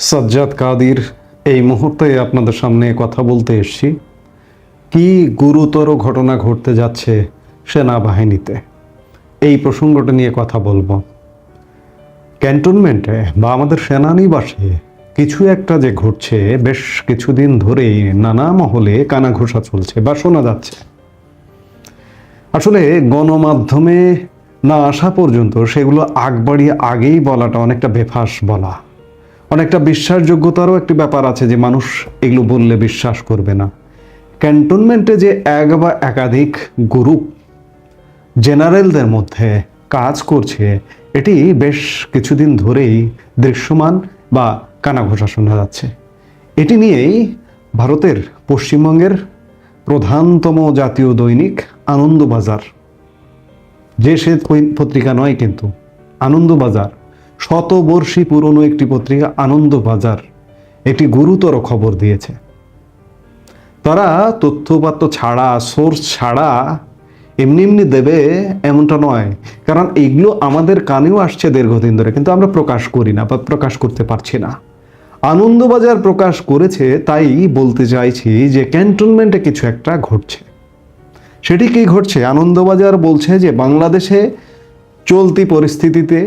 সাজ্জাদ কাদির এই মুহূর্তে আপনাদের সামনে কথা বলতে এসেছি। কি গুরুতর ঘটনা ঘটতে যাচ্ছে সেনাবাহিনীতে? এই প্রসঙ্গটা নিয়ে কথা বলব। ক্যান্টনমেন্টে বা আমাদের সেনানিবাসে কিছু একটা যে ঘটছে, বেশ কিছুদিন ধরেই নানা মহলে কানাঘোষা চলছে বা শোনা যাচ্ছে। আসলে গণমাধ্যমে না আসা পর্যন্ত সেগুলো আগ বাড়িয়ে আগেই বলাটা অনেকটা বেফাস বলা। অনেকটা বিশ্বাসযোগ্যতারও একটি ব্যাপার আছে যে মানুষ এগুলো বললে বিশ্বাস করবে না। ক্যান্টনমেন্টে যে এক বা একাধিক গ্রুপ জেনারেলদের মধ্যে কাজ করছে, এটি বেশ কিছুদিন ধরেই দৃশ্যমান বা কানাঘোষা শোনা যাচ্ছে। এটি নিয়েই ভারতের পশ্চিমবঙ্গের প্রধানতম জাতীয় দৈনিক আনন্দবাজার। যে সে পত্রিকা নয় কিন্তু, আনন্দবাজার। শতবর্ষী পুরনো একটি পত্রিকা আনন্দবাজার, একটি গুরুতর খবর দিয়েছে। তারা তথ্যপাত্র ছাড়া সোর্স ছাড়া এমনি এমনি দেবে এমনটা নয়, কারণ এগুলো আমাদের কানেও আসছে দীর্ঘদিন ধরে, কিন্তু আমরা প্রকাশ করি না বা প্রকাশ করতে পারছি না। আনন্দবাজার প্রকাশ করেছে, তাই বলতে চাইছি যে ক্যান্টনমেন্টে কিছু একটা ঘটছে। সেটি কি ঘটছে? আনন্দবাজার বলছে যে বাংলাদেশে চলতি পরিস্থিতিতে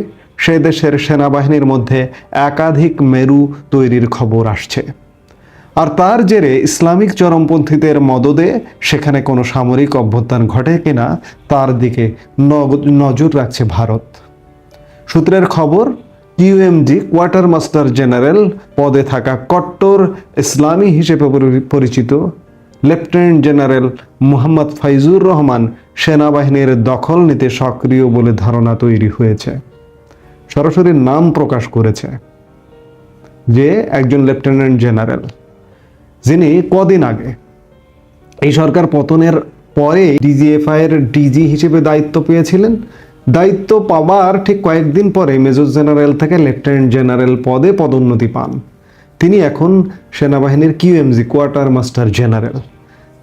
সে দেশের সেনাবাহিনীর মধ্যে একাধিক মেরু তৈরির খবর আসছে। আর তার জেরে ইসলামিক চরমপন্থীদের মদদে সেখানে কোনো সামরিক অভ্যুত্থান ঘটে কিনা, তার দিকে নজর রাখছে ভারত। সূত্রের খবর ইউএমজি কোয়ার্টার মাস্টার জেনারেল পদে থাকা কট্টর ইসলামী হিসেবে পরি- পরিচিত লেফটেন্যান্ট জেনারেল মোহাম্মদ ফাইজুর রহমান সেনাবাহিনীর দখল নিতে সক্রিয় বলে ধারণা তৈরি হয়েছে। সরাসরি নাম প্রকাশ করেছে যে একজন লেফটেন্যান্ট জেনারেল, যিনি কদিন আগে এই সরকার পতনের পরে ডিজিএফআই এর ডিজি হিসেবে দায়িত্ব পেয়েছিলেন। দায়িত্ব পাবার ঠিক কয়েকদিন পরে মেজর জেনারেল থেকে লেফটেন্যান্ট জেনারেল পদে পদোন্নতি পান। তিনি এখন সেনাবাহিনীর কিউএমজি কোয়ার্টার মাস্টার জেনারেল।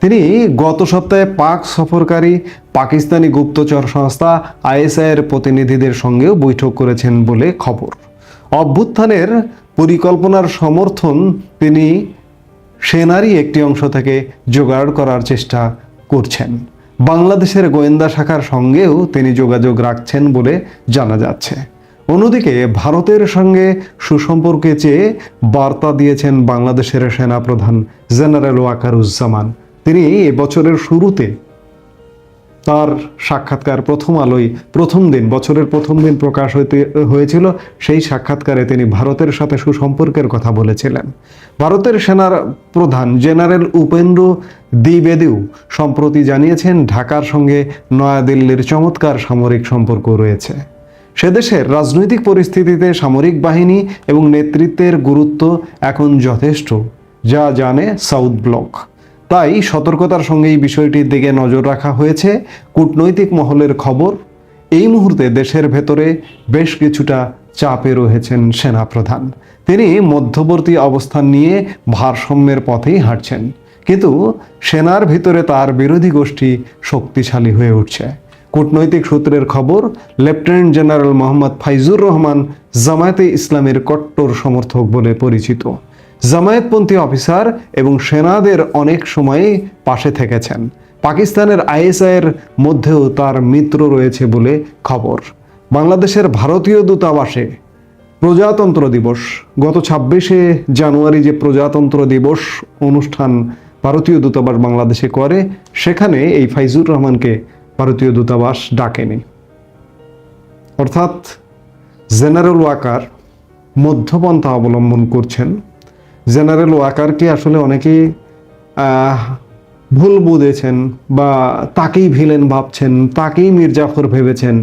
তিনি গত সপ্তাহে পাক সফরকারী পাকিস্তানি গুপ্তচর সংস্থা আইএসআই এর প্রতিনিধিদের সঙ্গেও বৈঠক করেছেন বলে খবর। অভ্যুত্থানের পরিকল্পনার সমর্থন তিনি সেনারই একটি অংশ থেকে জোগাড় করার চেষ্টা করছেন। বাংলাদেশের গোয়েন্দা শাখার সঙ্গেও তিনি যোগাযোগ রাখছেন বলে জানা যাচ্ছে। অন্যদিকে ভারতের সঙ্গে সুসম্পর্কে চেয়ে বার্তা দিয়েছেন বাংলাদেশের সেনাপ্রধান জেনারেল ওয়াকারুজ্জামান। তিনি এবছরের শুরুতে তার সাক্ষাৎকার প্রথম আলোয়, প্রথম দিন, বছরের প্রথম দিন প্রকাশ হইতে, হয়েছিল, সেই সাক্ষাৎকারে তিনি ভারতের সাথে সুসম্পর্কের কথা বলেছিলেন। ভারতের সেনার প্রধান জেনারেল উপেন্দ্র দ্বিবেদীও সম্প্রতি জানিয়েছেন, ঢাকার সঙ্গে নয়াদিল্লির চমৎকার সামরিক সম্পর্ক রয়েছে। সে দেশের রাজনৈতিক পরিস্থিতিতে সামরিক বাহিনী এবং নেতৃত্বের গুরুত্ব এখন যথেষ্ট, যা জানে সাউথ ব্লক। তাই সতর্কতার সঙ্গে এই বিষয়টির দিকে নজর রাখা হয়েছে। কূটনৈতিক মহলের খবর, এই মুহূর্তে দেশের ভেতরে বেশ কিছুটা চাপে রয়েছেন সেনাপ্রধান। তিনি মধ্যবর্তী অবস্থান নিয়ে ভারসাম্যের পথেই হাঁটছেন। কিন্তু সেনার ভিতরে তার বিরোধী গোষ্ঠী শক্তিশালী হয়ে উঠছে। কূটনৈতিক সূত্রের খবর, লেফটেন্যান্ট জেনারেল মোহাম্মদ ফাইজুর রহমান জামায়াতে ইসলামের কট্টর সমর্থক বলে পরিচিত। জামায়াতপন্থী অফিসার এবং সেনাদের অনেক সময়ই পাশে থেকেছেন। পাকিস্তানের আইএসআইয়ের মধ্যেও তার মিত্র রয়েছে বলে খবর। বাংলাদেশের ভারতীয় দূতাবাসে প্রজাতন্ত্র দিবস। গত ছাব্বিশে জানুয়ারি যে প্রজাতন্ত্র দিবস অনুষ্ঠান ভারতীয় দূতাবাস বাংলাদেশে করে, সেখানে এই ফাইজুর রহমানকে ভারতীয় দূতাবাস ডাকেনি। অর্থাৎ জেনারেল ওয়াকার মধ্যপন্থা অবলম্বন করছেন জেনারেল ওয়াকারকে আসলে অনেকেই ভুল বুঝেছেন বা তাকেই ভিলেন ভাবছেন, তাকেই মির্জাফর ভেবেছেন।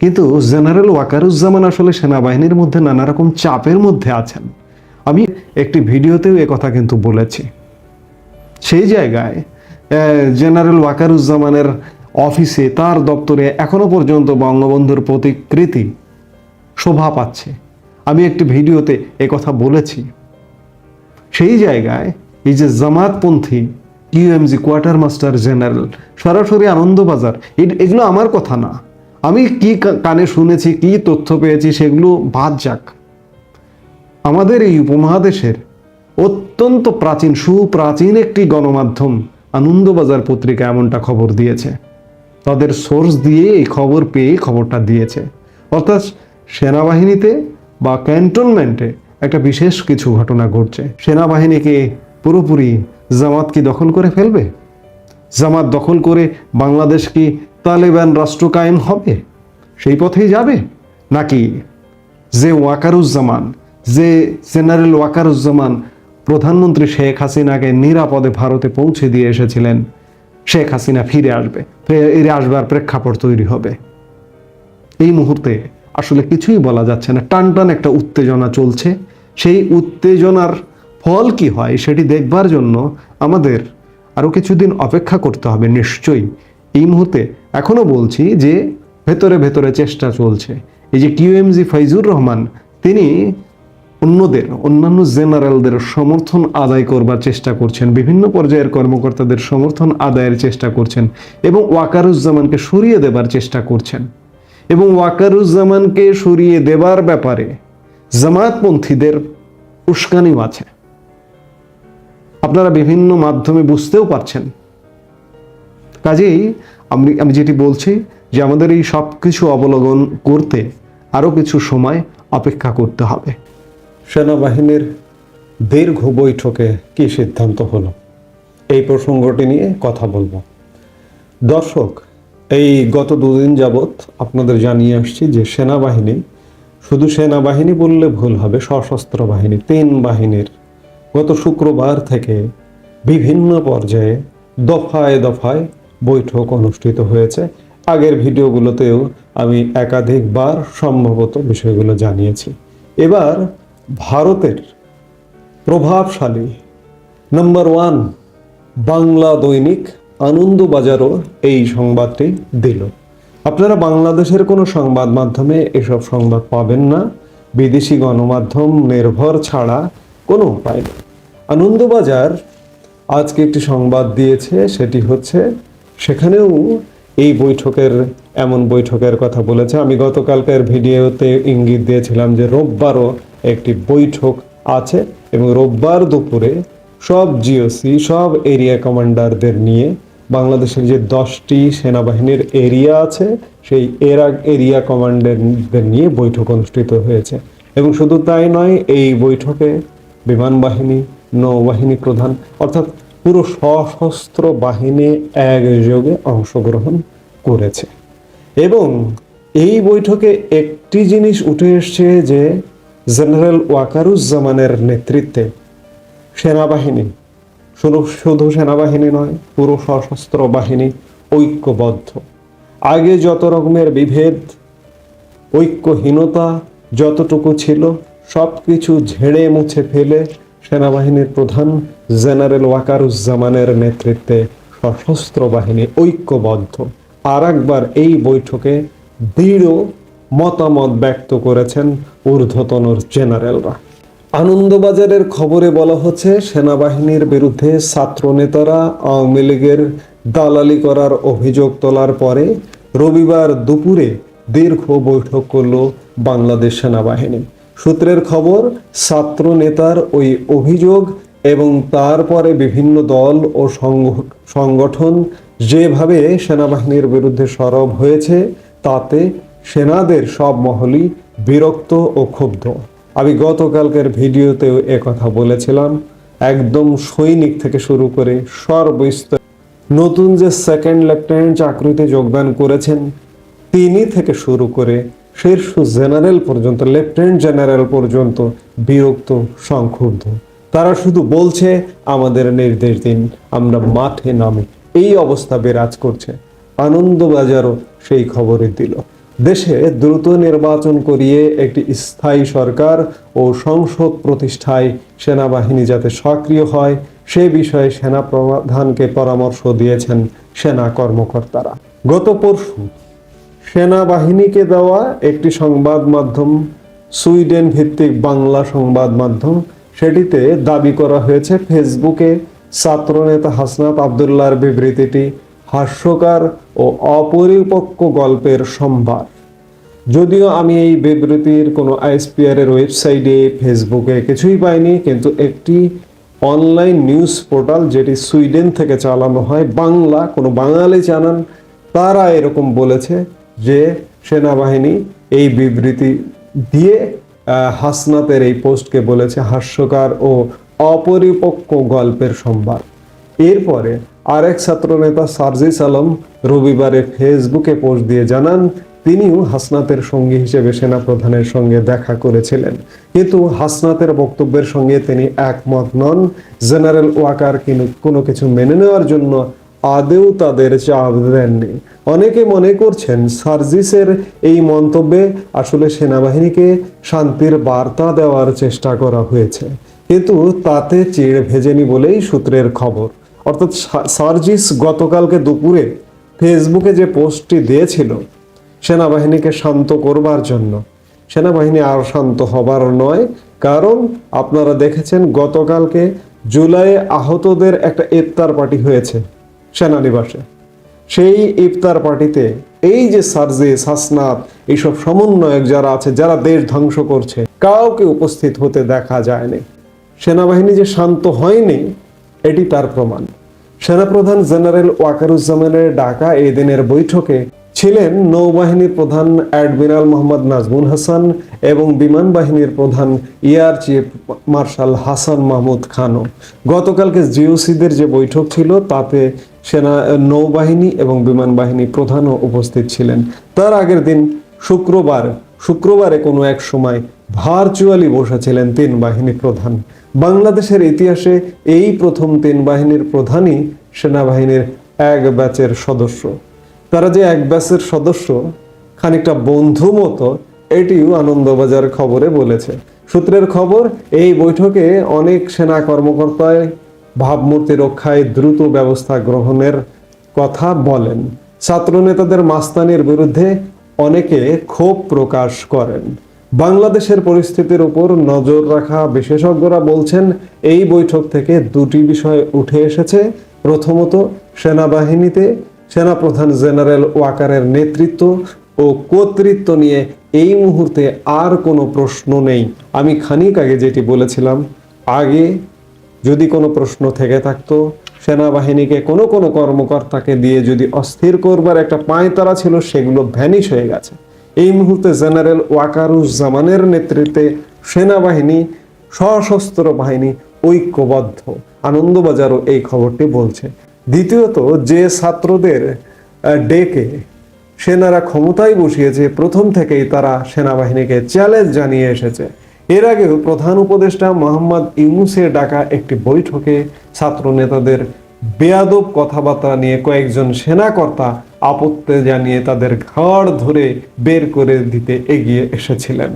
কিন্তু জেনারেল ওয়াকারুজ্জামান আসলে সেনাবাহিনীর মধ্যে নানা রকম চাপের মধ্যে আছেন। আমি একটি ভিডিওতেও এ কথা কিন্তু বলেছি। সেই জায়গায় জেনারেল ওয়াকারুজ্জামানের অফিসে তার দপ্তরে এখনও পর্যন্ত বঙ্গবন্ধুর প্রতিকৃতি শোভা পাচ্ছে। আমি একটি ভিডিওতে কথা বলেছি। সেই জায়গায় এই যে জামাতপন্থী ইউএমজি কোয়ার্টার মাস্টার জেনারেল সরাসরি আনন্দবাজার এগুলো আমার কথা না। আমি কা- কানে শুনেছি, কি তথ্য পেয়েছি, সেগুলো বাদ যাক। আমাদের এই উপমহাদেশের অত্যন্ত প্রাচীন, সুপ্রাচীন একটি গণমাধ্যম আনন্দবাজার পত্রিকা এমনটা খবর দিয়েছে। তাদের সোর্স দিয়ে এই খবর পেয়ে খবরটা দিয়েছে। অর্থাৎ সেনাবাহিনীতে বা ক্যান্টনমেন্টে একটা বিশেষ কিছু ঘটনা ঘটছে। সেনাবাহিনীকে পুরোপুরি জামাত কি দখল করে ফেলবে? জামাত দখল করে বাংলাদেশ কি তালেবান রাষ্ট্র কায়েম হবে? সেই পথেই যাবে? নাকি যে ওয়াকারুজ্জামান, যে জেনারেল ওয়াকারুজ্জামান প্রধানমন্ত্রী শেখ হাসিনাকে নিরাপদে ভারতে পৌঁছে দিয়ে এসেছিলেন, শেখ হাসিনা ফিরে আসবে, ফিরে আসবার প্রেক্ষাপট তৈরি হবে। এই মুহূর্তে আসলে কিছুই বলা যাচ্ছে না। টান টান একটা উত্তেজনা চলছে। সেই উত্তেজনার ফল কি হয় সেটি দেখবার জন্য আমাদের আরও কিছুদিন অপেক্ষা করতে হবে নিশ্চয়ই। এই মুহূর্তে এখনও বলছি যে ভেতরে ভেতরে চেষ্টা চলছে। এই যে কিউএমজি ফাইজুর রহমান, তিনি অন্যদের, অন্যান্য জেনারেলদের সমর্থন আদায় করবার চেষ্টা করছেন, বিভিন্ন পর্যায়ের কর্মকর্তাদের সমর্থন আদায়ের চেষ্টা করছেন এবং ওয়াকারুজ্জামানকে সরিয়ে দেবার চেষ্টা করছেন। এবং ওয়াকারুজ্জামানকে সরিয়ে দেবার ব্যাপারে জামায়াতপন্থীদের উস্কানিও আছে আপনারা বিভিন্ন মাধ্যমে বুঝতেও পারছেন। কাজেই আমি আমি যেটি বলছি যে আমাদের এই সব কিছু অবলোকন করতে আরও কিছু সময় অপেক্ষা করতে হবে। সেনাবাহিনীর দীর্ঘ বৈঠকে কি সিদ্ধান্ত হলো? এই প্রসঙ্গটি নিয়ে কথা বলব। দর্শক, এই গত দুদিন যাবৎ আপনাদের জানিয়ে আসছি যে সেনাবাহিনী শুধু সেনাবাহিনী বললে ভুল হবে, সশস্ত্র বাহিনী, তিন বাহিনীর। গত শুক্রবার থেকে বিভিন্ন পর্যায়ে দফায় দফায় বৈঠক অনুষ্ঠিত হয়েছে। আগের ভিডিওগুলোতেও আমি একাধিকবার সম্ভবত বিষয়গুলো জানিয়েছি। এবার ভারতের প্রভাবশালী নাম্বার ওয়ান বাংলা দৈনিক আনন্দবাজারও এই সংবাদটি দিল। আপনারা বাংলাদেশের কোনো সংবাদ মাধ্যমে এসব সংবাদ পাবেন না। বিদেশি গণমাধ্যম নির্ভর ছাড়া কোনো উপায় নেই। আনন্দবাজার আজকে একটি সংবাদ দিয়েছে, সেটি হচ্ছে, সেখানেও এই বৈঠকের, এমন বৈঠকের কথা বলেছে। আমি গতকালকের ভিডিওতে ইঙ্গিত দিয়েছিলাম যে রোববারও একটি বৈঠক আছে এবং রোববার দুপুরে সব জিওসি, সব এরিয়া কমান্ডারদের নিয়ে বাংলাদেশের যে দশটি সেনাবাহিনীর এরিয়া আছে, সেই এরা, এরিয়া কমান্ডারদের নিয়ে বৈঠক অনুষ্ঠিত হয়েছে। এবং শুধু তাই নয়, এই বৈঠকে বিমান বাহিনী, নৌবাহিনী প্রধান, অর্থাৎ পুরো সশস্ত্র বাহিনী একযোগে অংশগ্রহণ করেছে। এবং এই বৈঠকে একটি জিনিস উঠে এসছে যে, জেনারেল ওয়াকারুজ্জামানের নেতৃত্বে সেনাবাহিনী শুধু শুধু সেনাবাহিনী নয়, পুরো সশস্ত্র বাহিনী ঐক্যবদ্ধ। আগে যত রকমের বিভেদ, ঐক্যহীনতা যতটুকু ছিল সব কিছু ঝেড়ে মুছে ফেলে সেনাবাহিনীর প্রধান জেনারেল ওয়াকারুজ্জামানের নেতৃত্বে সশস্ত্র বাহিনী ঐক্যবদ্ধ। আর একবার এই বৈঠকে দৃঢ় মতামত ব্যক্ত করেছেন ঊর্ধ্বতন জেনারেলরা। আনন্দবাজারের খবরে বলা হচ্ছে, সেনাবাহিনীর বিরুদ্ধে ছাত্র নেতারা আওয়ামী লীগের দালালি করার অভিযোগ তোলার পরে রবিবার দুপুরে দীর্ঘ বৈঠক করল বাংলাদেশ সেনাবাহিনী। সূত্রের খবর ছাত্র নেতার ওই অভিযোগ এবং তারপরে বিভিন্ন দল ও সংগ- সংগঠন যেভাবে সেনাবাহিনীর বিরুদ্ধে সরব হয়েছে, তাতে সেনাদের সব মহলই বিরক্ত ও ক্ষুব্ধ। আমি গতকালকের ভিডিওতেও কথা বলেছিলাম। একদম সৈনিক থেকে শুরু করে সর্বস্তর নতুন যে সেকেন্ড লেফটেন্যান্ট চাকরিতে যোগদান করেছেন, তিনি থেকে শুরু করে শীর্ষ জেনারেল পর্যন্ত, লেফটেন্যান্ট জেনারেল পর্যন্ত বিরক্ত, সংক্ষুব্ধ। তারা শুধু বলছে, আমাদের নির্দেশ দিন, আমরা মাঠে নামি। এই অবস্থা বিরাজ করছে। আনন্দবাজারও সেই খবরে দিল। দেশে দ্রুত নির্বাচন করিয়ে একটি স্থায়ী সরকার ও সংসদ প্রতিষ্ঠায় সেনাবাহিনী যাতে সক্রিয় হয়, সে বিষয়ে সেনা প্রধানকে পরামর্শ দিয়েছেন সেনা কর্মকর্তারা। গত পরশু সেনাবাহিনীকে দেওয়া একটি সংবাদ মাধ্যম সুইডেন ভিত্তিক বাংলা সংবাদ মাধ্যম, সেটিতে দাবি করা হয়েছে, ফেসবুকে ছাত্রনেতা হাসনাত আবদুল্লাহর বিবৃতিটি হাস্যকর ও অপরিপক্ক গল্পের সম্ভার। যদিও আমি এই বিবৃতির কোনো আইএসপিআর এর ওয়েবসাইটে, ফেসবুকে কিছুই পাইনি, কিন্তু একটি অনলাইন নিউজ পোর্টাল যেটি সুইডেন থেকে চালানো হয়, বাংলা, কোনো বাঙালি জানান তারা এরকম বলেছে যে সেনাবাহিনী এই বিবৃতি দিয়ে হাসনাতের এই পোস্টকে বলেছে হাস্যকার ও অপরিপক্ক গল্পের সম্ভার। এরপরে আরেক ছাত্রনেতা সার্জিস আলম রবিবারে ফেসবুকে পোস্ট দিয়ে জানান, তিনিও হাসনাতের সঙ্গী হিসেবে সেনাপ্রধানের সঙ্গে দেখা করেছিলেন। কিন্তু হাসনাতের বক্তব্যের সঙ্গে তিনি একমত নন। জেনারেল ওয়াকার কোনো কিছু মেনে নেওয়ার জন্য আদেও তাদের চাপ দেননি। অনেকে মনে করছেন সার্জিসের এই মন্তব্যে আসলে সেনাবাহিনীকে শান্তির বার্তা দেওয়ার চেষ্টা করা হয়েছে। কিন্তু তাতে চিড় ভেজেনি বলেই সূত্রের খবর। অর্থাৎ সার্জিস গতকালকে দুপুরে ফেসবুকে যে পোস্টটি দিয়েছিল, সেনাবাহিনীকে শান্ত করবার জন্য। সেনাবাহিনী আর শান্ত হবার নয়, কারণ আপনারা দেখেছেন গতকালকে জুলাইয়ে আহতদের একটা ইফতার পার্টি হয়েছে সেনানিবাসে। সেই ইফতার পার্টিতে এই যে সার্জিস, হাসনাত এইসব সমন্বয়ক যারা আছে, যারা দেশ ধ্বংস করছে, কাউকে উপস্থিত হতে দেখা যায়নি। সেনাবাহিনী যে শান্ত হয়নি এটি তার প্রমাণ। সেনাপ্রধান জেনারেল ওয়াকারুজ্জামানের ডাকা এই দিনের বৈঠকে ছিলেন নৌবাহিনীর প্রধান অ্যাডমিরাল মোহাম্মদ নাজমুল হাসান এবং বিমান বাহিনীর প্রধান air chief marshal Hasan Mahmud খানও। গতকালকে জিওসিদের যে বৈঠক ছিল, তাতে সেনা, নৌবাহিনী এবং বিমান বাহিনী প্রধানও উপস্থিত ছিলেন। তার আগের দিন শুক্রবার, শুক্রবারে কোনো এক সময় ভার্চুয়ালি বসেছিলেন তিন বাহিনী প্রধান। বাংলাদেশের ইতিহাসে এই প্রথম তিন বাহিনীর প্রধানই সেনাবাহিনীর এক ব্যাচের সদস্য। তারা যে এক ব্যাচের সদস্য, খানিকটা বন্ধু মতো, এটিও আনন্দবাজার খবরে বলেছে। সূত্রের খবর, এই বৈঠকে অনেক সেনা কর্মকর্তায় ভাবমূর্তি রক্ষায় দ্রুত ব্যবস্থা গ্রহণের কথা বলেন। ছাত্র নেতাদের মাস্তানির বিরুদ্ধে অনেকে ক্ষোভ প্রকাশ করেন। বাংলাদেশের পরিস্থিতির উপর নজর রাখা বিশেষজ্ঞরা বলছেন, এই বৈঠক থেকে দুটি বিষয় উঠে এসেছে। প্রথমত, সেনাবাহিনীতে সেনাপ্রধান জেনারেল ওয়াকারের নেতৃত্ব ও কর্তৃত্ব নিয়ে এই মুহূর্তে আর কোনো প্রশ্ন নেই। আমি খানিক আগে যেটি বলেছিলাম, আগে যদি কোনো প্রশ্ন থেকে থাকতো, সেনাবাহিনীকে কোনো কোনো কর্মকর্তাকে দিয়ে যদি অস্থির করবার একটা পাঁয়তারা ছিল, সেগুলো ভ্যানিশ হয়ে গেছে। এই মুহূর্তে জেনারেল ওয়াকারুজ্জামানের নেতৃত্বে সেনাবাহিনী, সশস্ত্র বাহিনী ঐক্যবদ্ধ। আনন্দবাজারও এই খবরটি বলছে। দ্বিতীয়ত, যে ছাত্রদের ডেকে সেনারা ক্ষমতায় বসিয়েছে, প্রথম থেকেই তারা সেনাবাহিনীকে চ্যালেঞ্জ জানিয়ে এসেছে। এর আগেও প্রধান উপদেষ্টা মোহাম্মদ ইউনুসের ডাকা একটি বৈঠকে ছাত্র নেতাদের বেয়াদব কথাবার্তা নিয়ে কয়েকজন সেনাকর্তা আপত্তি জানিয়ে তাদের ঘাড় ধরে বের করে দিতে এগিয়ে এসেছিলেন।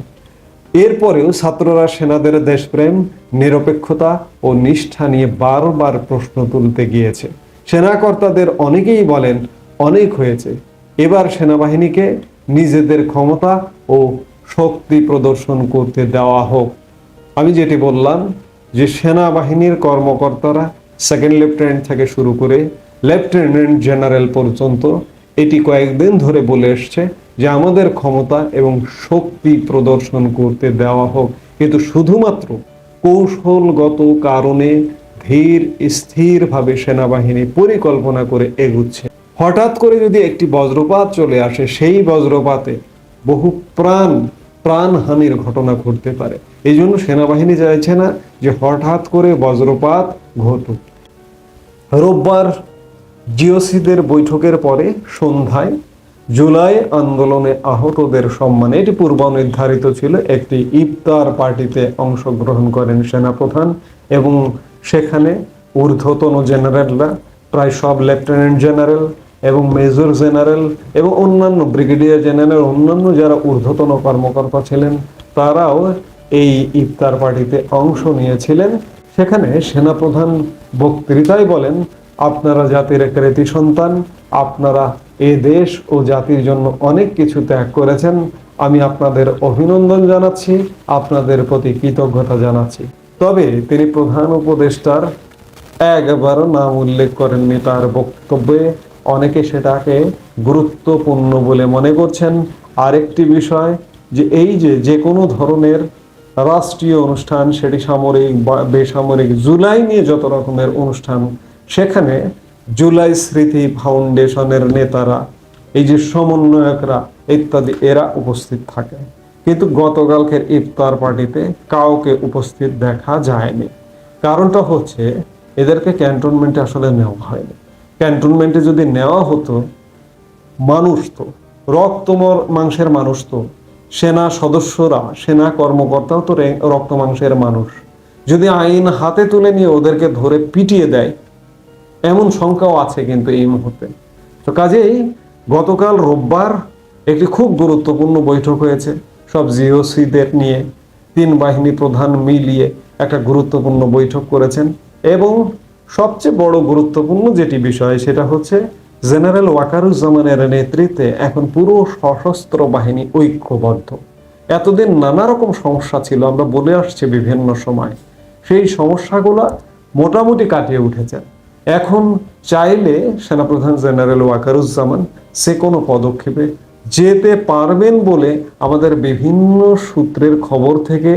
এরপরেও ছাত্ররা সেনাদের দেশপ্রেম, নিরপেক্ষতা ও নিষ্ঠা নিয়ে বারবার প্রশ্ন তুলতে গিয়েছে। সেনাকর্তাদের অনেকেই বলেন, অনেক হয়েছে। এবার সেনাবাহিনীকে নিজেদের ক্ষমতা ও শক্তি প্রদর্শন করতে দেওয়া হোক। আমি যেটি বললাম যে সেনাবাহিনীর কর্মকর্তারা সেকেন্ড লেফটেন্যান্ট থেকে শুরু করে লেফটেন্যান্ট জেনারেল পর্যন্ত এটি কয়েকদিন ধরে বলে এসছে যে আমাদের ক্ষমতা এবং শক্তি প্রদর্শন করতে দেওয়া হোক। কিন্তু শুধুমাত্র কৌশলগত কারণে ধীর, স্থিরভাবে সেনাবাহিনী পরিকল্পনা করে এগুচ্ছে। হঠাৎ করে যদি একটি বজ্রপাত চলে আসে, সেই বজ্রপাতে বহু প্রাণ, প্রাণহানির ঘটনা ঘটতে পারে। এই জন্য সেনাবাহিনী চাইছে না যে হঠাৎ করে বজ্রপাত ঘটুক। রোববার জিওসিদের বৈঠকের পরে সন্ধ্যায় জুলাই আন্দোলনে আহতদের সম্মানে এটি পূর্ব নির্ধারিত ছিল একটি ইফতার পার্টিতে অংশগ্রহণ করেন সেনাপ্রধান এবং সেখানে ঊর্ধ্বতন জেনারেলরা, প্রায় সব লেফটেন্যান্ট জেনারেল এবং মেজর জেনারেল এবং অন্যান্য ব্রিগেডিয়ার জেনারেল, অন্যান্য যারা ঊর্ধ্বতন কর্মকর্তা ছিলেন, তারাও এই ইফতার পার্টিতে অংশ নিয়েছিলেন। সেখানে সেনাপ্রধান বক্তৃতায় বলেন আপনারা জাতির এক রেতি সন্তান, আপনারা এ দেশ ও জাতির জন্য অনেক কিছু ত্যাগ করেছেন। আমি আপনাদের অভিনন্দন জানাচ্ছি, আপনাদের প্রতি কৃতজ্ঞতা জানাচ্ছি। তবে তিনি প্রধান উপদেষ্টার একবারও নাম উল্লেখ করেননি তার বক্তব্যে। অনেকে সেটাকে গুরুত্বপূর্ণ বলে মনে করছেন। আরেকটি বিষয় যে এই যে যে কোনো ধরনের রাষ্ট্রীয় অনুষ্ঠান, সেটি সামরিক বা বেসামরিক জুলাই নিয়ে যত রকমের অনুষ্ঠান সেখানে জুলাই স্মৃতি ফাউন্ডেশনের নেতারা, এই যে সমন্বয়করা ইত্যাদি, এরা উপস্থিত থাকে। কিন্তু গতকালকের ইফতার পার্টিতে কাউকে উপস্থিত দেখা যায়নি। কারণটা হচ্ছে, এদেরকে ক্যান্টনমেন্টে আসলে নেওয়া হয়নি। ক্যান্টনমেন্টে যদি নেওয়া হতো, মানুষ তো রক্তমর মাংসের মানুষ তো, সেনা সদস্যরা, সেনা কর্মকর্তাও তো রক্ত মাংসের মানুষ। যদি আইন হাতে তুলে নিয়ে ওদেরকে ধরে পিটিয়ে দেয় এমন সংখ্যাও আছে কিন্তু এই মুহূর্তে। তো কাজেই গতকাল রোববার একটি খুব গুরুত্বপূর্ণ বৈঠক হয়েছে, সব জিওসিদের নিয়ে। তিন বাহিনী প্রধান মিলিয়ে একটা গুরুত্বপূর্ণ বৈঠক করেছেন এবং সবচেয়ে বড় গুরুত্বপূর্ণ যেটি বিষয় সেটা হচ্ছে জেনারেল ওয়াকারুজ্জামানের নেতৃত্বে এখন পুরো সশস্ত্র বাহিনী ঐক্যবদ্ধ। এতদিন নানা রকম সমস্যা ছিল, আমরা বলে আসছি বিভিন্ন সময়। সেই সমস্যাগুলো মোটামুটি কাটিয়ে উঠেছেন। এখন চাইলে সেনাপ্রধান জেনারেল ওয়াকারুজ্জামান সে কোনো পদক্ষেপে যেতে পারবেন বলে আমাদের বিভিন্ন সূত্রের খবর থেকে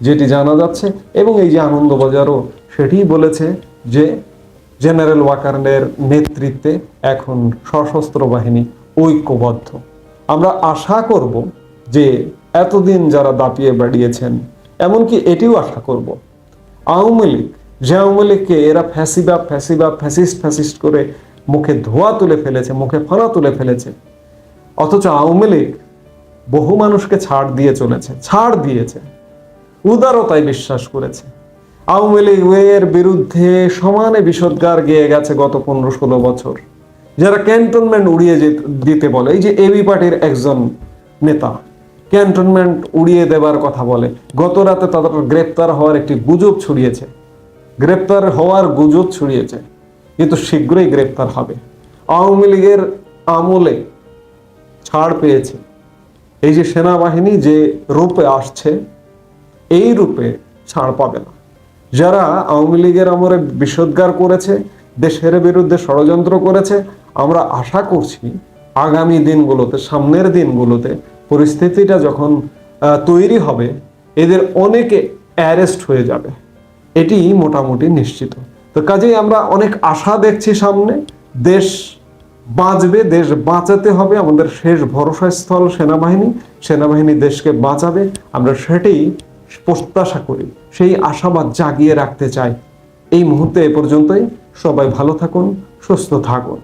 যেটি জানা যাচ্ছে এবং এই যে আনন্দবাজারও সেটিই বলেছে যে জেনারেল ওয়াকারের নেতৃত্বে এখন সশস্ত্র বাহিনী ঐক্যবদ্ধ। আমরা আশা করব যে এতদিন যারা দাপিয়ে বেড়িয়েছেন, এমনকি এটিও আশা করব, আওয়ামী লীগ যে আওয়ামী লীগকে এরা ফ্যাসিবা ফ্যাসিবা, ফ্যাসিস্ট ফ্যাসিস্ট করে মুখে ধোয়া তুলে ফেলেছে, মুখে ফানা তুলে ফেলেছে। অথচ আওয়ামী লীগ বহু মানুষকে ছাড় দিয়ে চলেছে, ছাড় দিয়েছে। উদারতায় বিশ্বাস করেছে। আওয়ামী লীগ এর বিরুদ্ধে সমানে বিষোদ্গার গেয়ে গেছে গত পনেরো ষোলো বছর। যারা ক্যান্টনমেন্ট উড়িয়ে দিতে বলে, এই যে এবি পার্টির একজন নেতা, ক্যান্টনমেন্ট উড়িয়ে দেবার কথা বলে, গত রাতে তাদের গ্রেপ্তার হওয়ার একটি গুজব ছড়িয়েছে। গ্রেপ্তার হওয়ার গুজব ছড়িয়েছে, কিন্তু শীঘ্রই গ্রেপ্তার হবে। আওয়ামী লীগের আমলে ছাড় পেয়েছে। এই যে সেনাবাহিনী যে রূপে আসছে, এই রূপে ছাড় পাবে না। যারা আওয়ামী লীগের আমলে বিষোদ্গার করেছে, দেশের বিরুদ্ধে ষড়যন্ত্র করেছে, আমরা আশা করছি আগামী দিনগুলোতে, সামনের দিনগুলোতে পরিস্থিতিটা যখন তৈরি হবে, এদের অনেকে অ্যারেস্ট হয়ে যাবে। এটি মোটামুটি নিশ্চিত। তো কাজেই আমরা অনেক আশা দেখছি সামনে, দেশ বাঁচবে, দেশ বাঁচাতে হবে, আমাদের শেষ ভরসাস্থল সেনাবাহিনী সেনাবাহিনী দেশকে বাঁচাবে, আমরা সেটাই প্রত্যাশা করি, সেই আশাবাদ জাগিয়ে রাখতে চাই। এই মুহূর্তে এ পর্যন্তই, সবাই ভালো থাকুন, সুস্থ থাকুন।